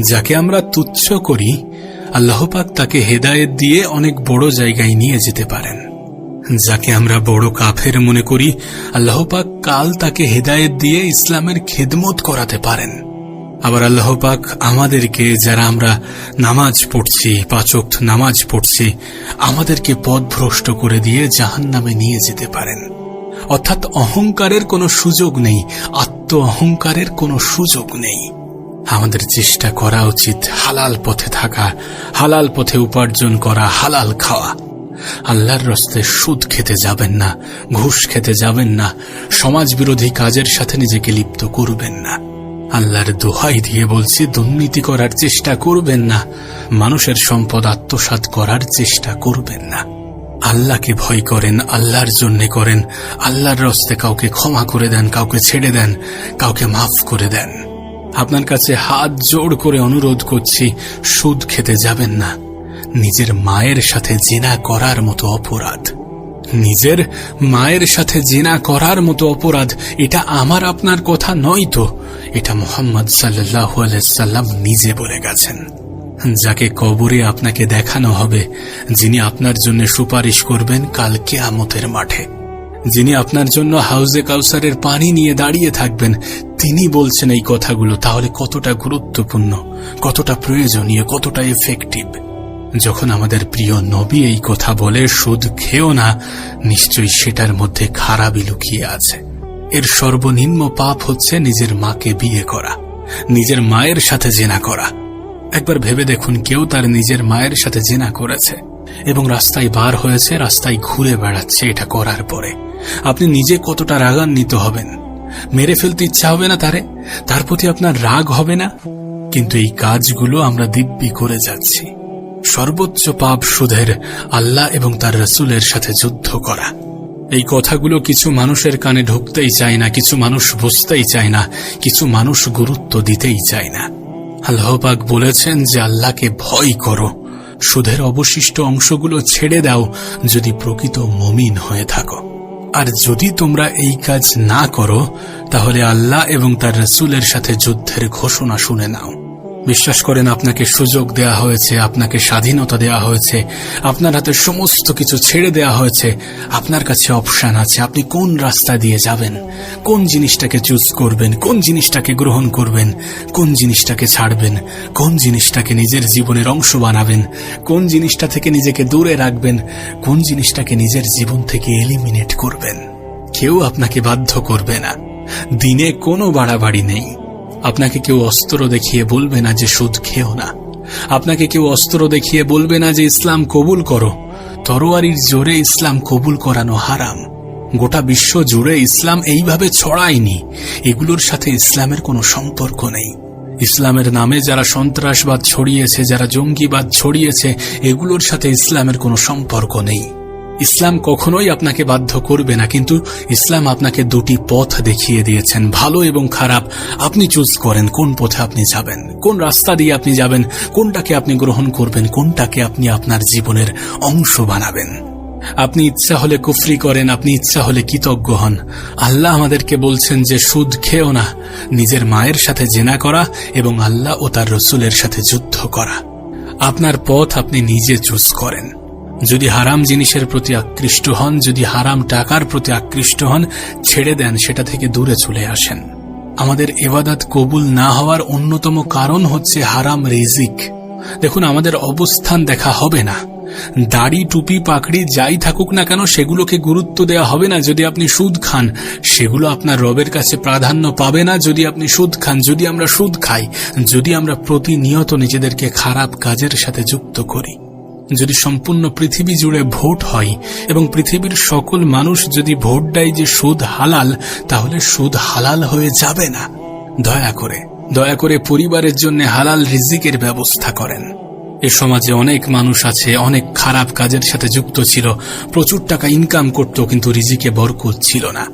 যাকে আমরা তুচ্ছ করি আল্লাহ পাক তাকে হেদায়েত দিয়ে অনেক বড় জায়গায় নিয়ে যেতে পারেন। যাকে আমরা বড় কাফের মনে করি আল্লাহ পাক কাল তাকে হেদায়েত দিয়ে ইসলামের খেদমত করাতে পারেন। আবার আল্লাহ পাক আমাদেরকে, যারা আমরা নামাজ পড়ছি পাচক নামাজ পড়ছি, আমাদেরকে পথভ্রষ্ট করে দিয়ে জাহান নামে নিয়ে যেতে পারেন। অর্থাৎ অহংকারের কোনো সুযোগ নেই আত্ম অহংকারের কোনো সুযোগ নেই। আমাদের চেষ্টা করা উচিত হালাল পথে থাকা, হালাল পথে উপার্জন করা, হালাল খাওয়া। আল্লাহর রস্তে সুদ খেতে যাবেন না, ঘুষ খেতে যাবেন না সমাজ বিরোধী কাজের সাথে নিজেকে লিপ্ত করবেন না। আল্লাহর দোহাই দিয়ে বলছি, দুর্নীতি করার চেষ্টা করবেন না, মানুষের সম্পদ আত্মসাৎ করার চেষ্টা করবেন না। আল্লাহকে ভয় করেন, আল্লাহর জন্যে করেন, আল্লাহর রস্তে কাউকে ক্ষমা করে দেন, কাউকে ছেড়ে দেন, কাউকে মাফ করে দেন। আপনার কাছে হাত জোড় করে অনুরোধ করছি, সুদ খেতে যাবেন না। নিজের মায়ের সাথে জেনা করার মতো অপরাধ। নিজের মায়ের সাথে জেনা করার মতো অপরাধ, এটা আমার আপনার কথা নয় তো। এটা মোহাম্মদ সাল্লাহ সাল্লাম নিজে বলে গেছেন। যাকে কবরে আপনাকে দেখানো হবে, যিনি আপনার জন্য সুপারিশ করবেন কাল কেয়ামতের মাঠে। যিনি আপনার জন্য হাউজে কাউসারের পানি নিয়ে দাঁড়িয়ে থাকবেন তিনি বলছেন এই কথাগুলো, তাহলে কতটা গুরুত্বপূর্ণ, কতটা প্রয়োজনীয়, কতটা এফেক্টিভ যখন আমাদের প্রিয় নবী এই কথা বলে, সুদ খেও না, নিশ্চয়ই সেটার মধ্যে খারাপই লুকিয়ে আছে। এর সর্বনিম্ন পাপ হচ্ছে নিজের মাকে বিয়ে করা, নিজের মায়ের সাথে জেনা করা। একবার ভেবে দেখুন, কেউ তার নিজের মায়ের সাথে জেনা করেছে এবং রাস্তায় বার হয়েছে, রাস্তায় ঘুরে বেড়াচ্ছে এটা করার পরে। আপনি নিজে কতটা রাগান্বিত হবেন? মেরে ফেলতে ইচ্ছা হবে না তারে। তার প্রতি আপনার রাগ হবে না। কিন্তু এই কাজগুলো আমরা দিব্যি করে যাচ্ছি। সর্বোচ্চ পাপ সুধের আল্লাহ এবং তার রসুলের সাথে যুদ্ধ করা। এই কথাগুলো কিছু মানুষের কানে ঢুকতেই চায় না, কিছু মানুষ বুঝতেই চায় না, কিছু মানুষ গুরুত্ব দিতেই চায় না। আল্লাহবাক বলেছেন যে, আল্লাহকে ভয় করো। সুধের অবশিষ্ট অংশগুলো ছেড়ে দাও যদি প্রকৃত মমিন হয়ে থাকো। আর যদি তোমরা এই কাজ না করো, তাহলে আল্লাহ এবং তার রসুলের সাথে যুদ্ধের ঘোষণা শুনে নাও। বিশ্বাস করেন, আপনাকে সুযোগ দেয়া হয়েছে, আপনাকে স্বাধীনতা দেয়া হয়েছে, আপনার হাতে সমস্ত কিছু ছেড়ে দেয়া হয়েছে, আপনার কাছে অপশান আছে, আপনি কোন রাস্তা দিয়ে যাবেন? কোন জিনিসটাকে চুজ করবেন? কোন জিনিসটাকে গ্রহণ করবেন? কোন জিনিসটাকে ছাড়বেন? কোন জিনিসটাকে নিজের জীবনের অংশ বানাবেন? কোন জিনিসটা থেকে নিজেকে দূরে রাখবেন? কোন জিনিসটাকে নিজের জীবন থেকে এলিমিনেট করবেন? কেউ আপনাকে বাধ্য করবে না। দিনে কোনো বাড়াবাড়ি নেই। আপনাকে কেউ অস্ত্র দেখিয়ে বলবে না যে সুদ খেও না। আপনাকে কেউ অস্ত্র দেখিয়ে বলবে না যে ইসলাম কবুল করো। তরোয়ারির জোরে ইসলাম কবুল করানো হারাম। গোটা বিশ্ব জুড়ে ইসলাম এইভাবে ছড়ায়নি। এগুলোর সাথে ইসলামের কোনো সম্পর্ক নেই। ইসলামের নামে যারা সন্ত্রাসবাদ ছড়িয়েছে, যারা জঙ্গিবাদ ছড়িয়েছে, এগুলোর সাথে ইসলামের কোনো সম্পর্ক নেই। ইসলাম কখনোই আপনাকে বাধ্য করবে না, কিন্তু ইসলাম আপনাকে দুটি পথ দেখিয়ে দিয়েছেন, ভালো এবং খারাপ। আপনি চুজ করেন কোন পথে আপনি যাবেন, কোন রাস্তা দিয়ে আপনি যাবেন, কোনটাকে আপনি গ্রহণ করবেন, কোনটাকে আপনি আপনার জীবনের অংশ বানাবেন। আপনি ইচ্ছা হলে কুফরি করেন, আপনি ইচ্ছা হলে কৃতজ্ঞ হন। আল্লাহ আমাদেরকে বলছেন যে, সুদ খেও না, নিজের মায়ের সাথে জেনা করা এবং আল্লাহ ও তার রসুলের সাথে যুদ্ধ করা। আপনার পথ আপনি নিজে চুজ করেন। যদি হারাম জিনিসের প্রতি আকৃষ্ট হন, যদি হারাম টাকার প্রতি আকৃষ্ট হন, ছেড়ে দেন, সেটা থেকে দূরে চলে আসেন। আমাদের এবাদাত কবুল না হওয়ার অন্যতম কারণ হচ্ছে হারাম রিজিক। দেখুন, আমাদের অবস্থান দেখা হবে না। দাড়ি, টুপি, পাকড়ি যাই থাকুক না কেন, সেগুলোকে গুরুত্ব দেওয়া হবে না। যদি আপনি সুদ খান, সেগুলো আপনার রবের কাছে প্রাধান্য পাবে না। যদি আপনি সুদ খান, যদি আমরা সুদ খাই, যদি আমরা প্রতিনিয়ত নিজেদেরকে খারাপ কাজের সাথে যুক্ত করি। যদি সম্পূর্ণ পৃথিবী জুড়ে ভোট হয় এবং পৃথিবীর সকল মানুষ যদি ভোট দেয় যে সুদ হালাল, তাহলে সুদ হালাল হয়ে যাবে না। দয়া করে দয়া করে পরিবারের জন্য হালাল রিজিকের ব্যবস্থা করেন। এ সমাজে অনেক মানুষ আছে, অনেক খারাপ কাজের সাথে যুক্ত ছিল, প্রচুর টাকা ইনকাম করত, কিন্তু রিজিকে বরকত ছিল না।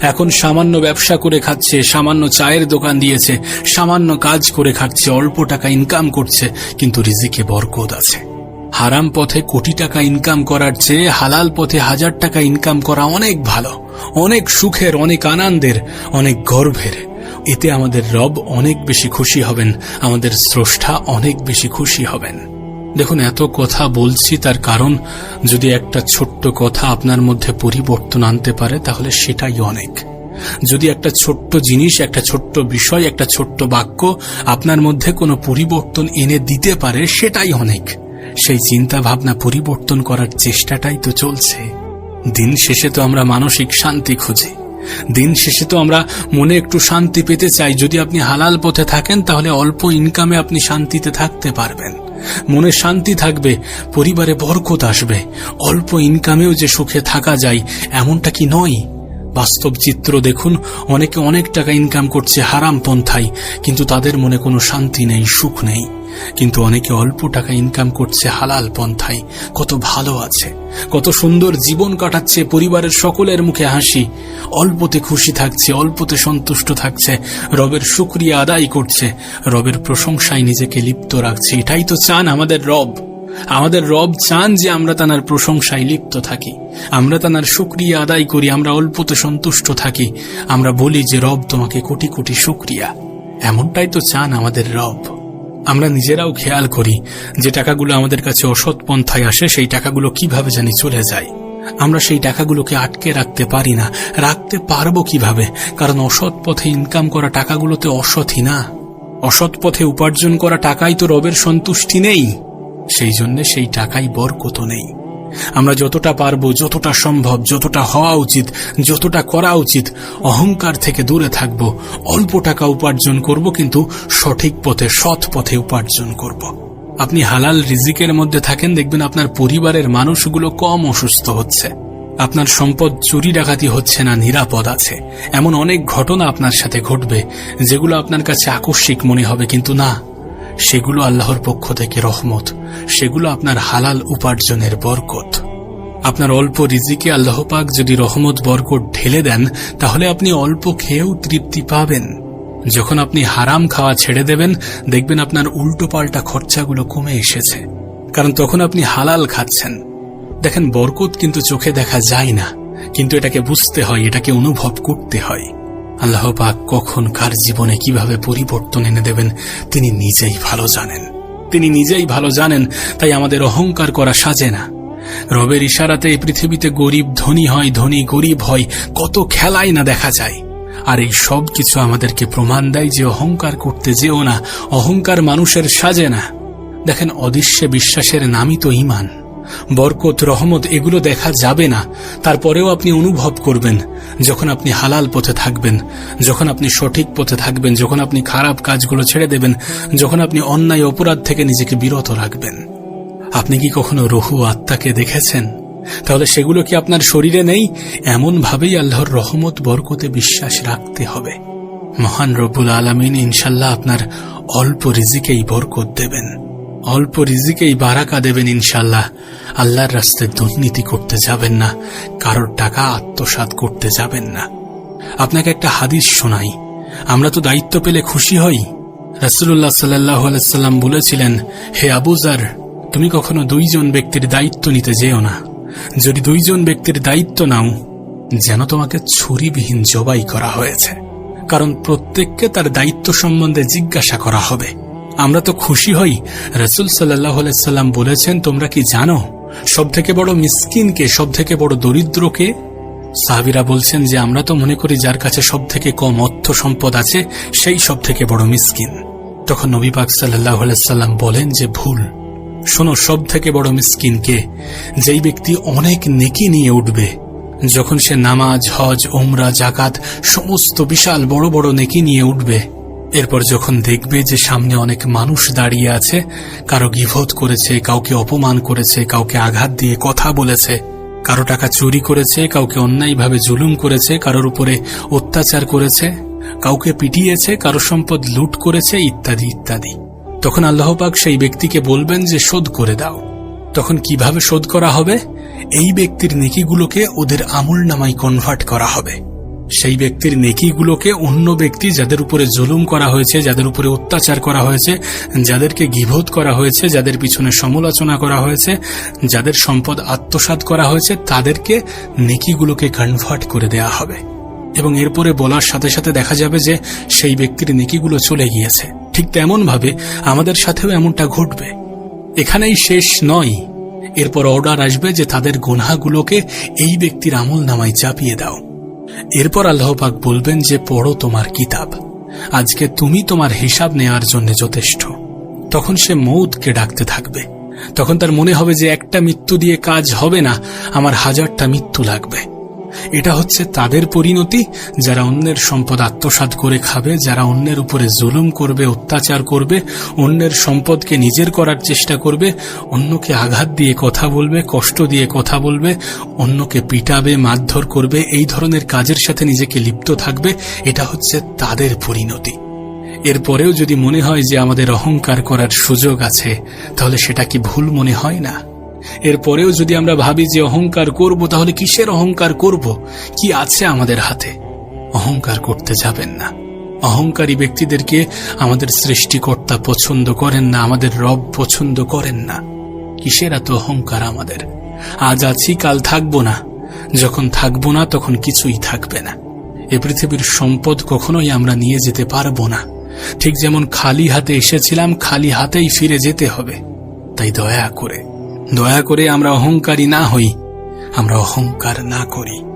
এখন সামান্য ব্যবসা করে খাচ্ছে, সামান্য চায়ের দোকান দিয়েছে, সামান্য কাজ করে খাচ্ছে, অল্প টাকা ইনকাম করছে, কিন্তু রিজিকে বরকত আছে। হারাম পথে কোটি টাকা ইনকাম করার চেয়ে হালাল পথে হাজার টাকা ইনকাম করা অনেক ভালো। অনেক সুখের, অনেক আনন্দের, অনেক গর্বের। এতে আমাদের রব অনেক বেশি খুশি হবেন, আমাদের স্রষ্টা অনেক বেশি খুশি হবেন। দেখুন, এত কথা বলছি তার কারণ যদি একটা ছোট্ট কথা আপনার মধ্যে পরিবর্তন আনতে পারে, তাহলে সেটাই অনেক। যদি একটা ছোট্ট জিনিস, একটা ছোট্ট বিষয়, একটা ছোট্ট বাক্য আপনার মধ্যে কোনো পরিবর্তন এনে দিতে পারে, সেটাই অনেক। সেই চিন্তা ভাবনা পরিবর্তন করার চেষ্টাটাই তো চলছে। দিন শেষে তো আমরা মানসিক শান্তি খুঁজি। দিন শেষে তো আমরা মনে একটু শান্তি পেতে চাই। যদি আপনি হালাল পথে থাকেন, তাহলে অল্প ইনকামে আপনি শান্তিতে থাকতে পারবেন। মনে শান্তি থাকবে, পরিবারে বরকত আসবে। অল্প ইনকামেও যে সুখে থাকা যায়, এমনটা কি নয়? বাস্তব চিত্র দেখুন, অনেকে অনেক টাকা ইনকাম করছে হারাম পন্থায় কিন্তু তাদের মনে কোনো শান্তি নেই, সুখ নেই। কিন্তু অনেকে অল্প টাকা ইনকাম করছে হালাল পন্থায়। কত ভালো আছে। কত সুন্দর জীবন কাটাচ্ছে পরিবারের সকলের মুখে হাসি। অল্পতে খুশি থাকছে, অল্পতে সন্তুষ্ট থাকছে, রবের শুক্রিয়া আদায় করছে, রবের প্রশংসায় নিজেকে লিপ্ত রাখছে। এটাই তো চান আমাদের রব। আমাদের রব চান যে আমরা তানার প্রশংসায় লিপ্ত থাকি। আমরা তানার শুক্রিয়া আদায় করি, আমরা অল্পতে সন্তুষ্ট থাকি। আমরা বলি যে রব তোমাকে কোটি কোটি শুক্রিয়া। এমনটাই তো চান আমাদের রব। আমরা নিজেরাও খেয়াল করি যে টাকাগুলো আমাদের কাছে অসৎ পন্থায় আসে, সেই টাকাগুলো কীভাবে জানি চলে যায়। আমরা সেই টাকাগুলোকে আটকে রাখতে পারি না। রাখতে পারব কীভাবে? কারণ অসৎ পথে ইনকাম করা টাকাগুলোতে অসৎই না। অসৎ পথে উপার্জন করা টাকাই তো রবের সন্তুষ্টি নেই। সেই জন্য সেই টাকাই বরকত নেই। আমরা যতটা পারব, যতটা সম্ভব, যতটা হওয়া উচিত, যতটা করা উচিত, অহংকার থেকে দূরে থাকব। অল্প টাকা উপার্জন করব, কিন্তু সঠিক পথে, সৎ পথে উপার্জন করব। আপনি হালাল রিজিকের মধ্যে থাকেন, দেখবেন আপনার পরিবারের মানুষগুলো কম অসুস্থ হচ্ছে। আপনার সম্পদ চুরি ডাকাতি হচ্ছে না, নিরাপদ আছে। এমন অনেক ঘটনা আপনার সাথে ঘটবে, যেগুলো আপনার কাছে আকস্মিক মনে হবে, কিন্তু না। সেগুলো আল্লাহর পক্ষ থেকে রহমত, সেগুলো আপনার হালাল উপার্জনের বরকত। আপনার অল্প রিজিকে আল্লাহ পাক যদি রহমত, বরকত ঢেলে দেন, তাহলে আপনি অল্প খেয়েও তৃপ্তি পাবেন। যখন আপনি হারাম খাওয়া ছেড়ে দেবেন, দেখবেন আপনার উল্টো পাল্টা খরচাগুলো কমে এসেছে। কারণ তখন আপনি হালাল খাচ্ছেন। দেখেন, বরকত কিন্তু চোখে দেখা যায় না, কিন্তু এটাকে বুঝতে হয়, এটাকে অনুভব করতে হয়। আল্লাহ পাক কখন কার জীবনে কীভাবে পরিবর্তন এনে দেবেন, তিনি নিজেই ভালো জানেন। তিনি নিজেই ভালো জানেন, তাই আমাদের অহংকার করা সাজে না। রবের ইশারাতে এই পৃথিবীতে গরিব ধনী হয়, ধনী গরিব হয়, কত খেলাই না দেখা যায়। আর এই সব কিছু আমাদেরকে প্রমাণ দেয় যে অহংকার করতে যেও না, অহংকার মানুষের সাজে না। দেখেন অদৃশ্যে বিশ্বাসের নামই তো ইমান বরকত, রহমত এগুলো দেখা যাবে না। তারপরেও আপনি অনুভব করবেন, যখন আপনি হালাল পথে থাকবেন, যখন আপনি সঠিক পথে থাকবেন, যখন আপনি খারাপ কাজগুলো ছেড়ে দেবেন, যখন আপনি অন্যায় অপরাধ থেকে নিজেকে বিরত রাখবেন। আপনি কি কখনো রহু আত্মাকে দেখেছেন? তাহলে সেগুলো কি আপনার শরীরে নেই? এমন ভাবেই আল্লাহর রহমত, বরকতে বিশ্বাস রাখতে হবে। মহান রব্বুল আলমিন ইনশাল্লাহ আপনার অল্প রিজিকেই বরকত দেবেন। অল্প রিজিকেই বারাকা দেবেন ইনশাল্লাহ। আল্লাহর রাস্তায় দুর্নীতি করতে যাবেন না, কারোর টাকা আত্মসাত করতে যাবেন না। আপনাকে একটা হাদিস শোনাই। আমরা তো দায়িত্ব পেলে খুশি হই। রাসুল্লাহ সাল্লাহ আলাইসাল্লাম বলেছিলেন, হে আবুজার তুমি কখনো দুইজন ব্যক্তির দায়িত্ব নিতে যেও না। যদি দুইজন ব্যক্তির দায়িত্ব নাও, যেন তোমাকে ছুরিবিহীন জবাই করা হয়েছে। কারণ প্রত্যেককে তার দায়িত্ব সম্বন্ধে জিজ্ঞাসা করা হবে। আমরা তো খুশি হই। রসুল সাল্লাহ সাল্লাম বলেছেন, তোমরা কি জানো সব থেকে বড় মিসকিনকে সব থেকে বড় দরিদ্রকে? সাহাবিরা বলছেন যে, আমরা তো মনে করি যার কাছে সব থেকে কম অর্থ সম্পদ আছে, সেই সব থেকে বড় মিসকিন। তখন নবী পাক সাল্লাম বলেন যে, ভুল। শোনো সব থেকে বড় মিসকিনকে যেই ব্যক্তি অনেক নেকি নিয়ে উঠবে। যখন সে নামাজ, হজ ওমরা জাকাত সমস্ত বিশাল বড় বড় নেকি নিয়ে উঠবে। এরপর যখন দেখবে যে সামনে অনেক মানুষ দাঁড়িয়ে আছে, কারও গিভত করেছে, কাউকে অপমান করেছে, কাউকে আঘাত দিয়ে কথা বলেছে, কারও টাকা চুরি করেছে, কাউকে অন্যায়ভাবে জুলুম করেছে, কারোর উপরে অত্যাচার করেছে, কাউকে পিটিয়েছে, কারও সম্পদ লুট করেছে, ইত্যাদি ইত্যাদি। তখন আল্লাহপাক সেই ব্যক্তিকে বলবেন যে, শোধ করে দাও। তখন কীভাবে শোধ করা হবে? এই ব্যক্তির নেকিগুলোকে ওদের আমুল নামায় কনভার্ট করা হবে। সেই ব্যক্তির নেকিগুলোকে অন্য ব্যক্তি যাদের উপরে জুলুম করা হয়েছে, যাদের উপরে অত্যাচার করা হয়েছে, যাদেরকে গিভোধ করা হয়েছে, যাদের পিছনে সমালোচনা করা হয়েছে, যাদের সম্পদ আত্মসাত করা হয়েছে, তাদেরকে নেকিগুলোকে কনভার্ট করে দেয়া হবে। এবং এরপরে বলার সাথে সাথে দেখা যাবে যে সেই ব্যক্তির নেকিগুলো চলে গিয়েছে। ঠিক তেমনভাবে আমাদের সাথেও এমনটা ঘটবে। এখানেই শেষ নয়। এরপর অর্ডার আসবে যে তাদের গুনহাগুলোকে এই ব্যক্তির আমল নামায় চাপিয়ে দাও। এরপর আল্লাহ পাক বলবেন যে, পড়ো তোমার কিতাব। আজকে তুমি তোমার হিসাব নেওয়ার জন্য যথেষ্ট। তখন সে মৌতকে ডাকতে থাকবে। তখন তার মনে হবে যে, একটা মৃত্যু দিয়ে কাজ হবে না, আমার হাজারটা মৃত্যু লাগবে। এটা হচ্ছে তাদের পরিণতি, যারা অন্যের সম্পদ আত্মসাৎ করে খাবে, যারা অন্যের উপরে জুলুম করবে, অত্যাচার করবে, অন্যের সম্পদকে নিজের করার চেষ্টা করবে, অন্যকে আঘাত দিয়ে কথা বলবে, কষ্ট দিয়ে কথা বলবে, অন্যকে পিটাবে, মারধর করবে, এই ধরনের কাজের সাথে নিজেকে লিপ্ত থাকবে, এটা হচ্ছে তাদের পরিণতি। এরপরেও যদি মনে হয় যে আমাদের অহংকার করার সুযোগ আছে, তাহলে সেটা কি ভুল মনে হয় না? এরপরেও যদি আমরা ভাবি যে অহংকার করব, তাহলে কিসের অহংকার করব? কি আছে আমাদের হাতে? অহংকার করতে যাবেন না। অহংকারী ব্যক্তিদেরকে আমাদের সৃষ্টিকর্তা পছন্দ করেন না, আমাদের রব পছন্দ করেন না। কিসের এত অহংকার আমাদের? আজ আছি, কাল থাকব না। যখন থাকব না, তখন কিছুই থাকবে না। এ পৃথিবীর সম্পদ কখনোই আমরা নিয়ে যেতে পারব না। ঠিক যেমন খালি হাতে এসেছিলাম, খালি হাতেই ফিরে যেতে হবে। তাই দয়া করে দয়া করে আমরা অহংকারী না হই আমরা অহংকার না করি।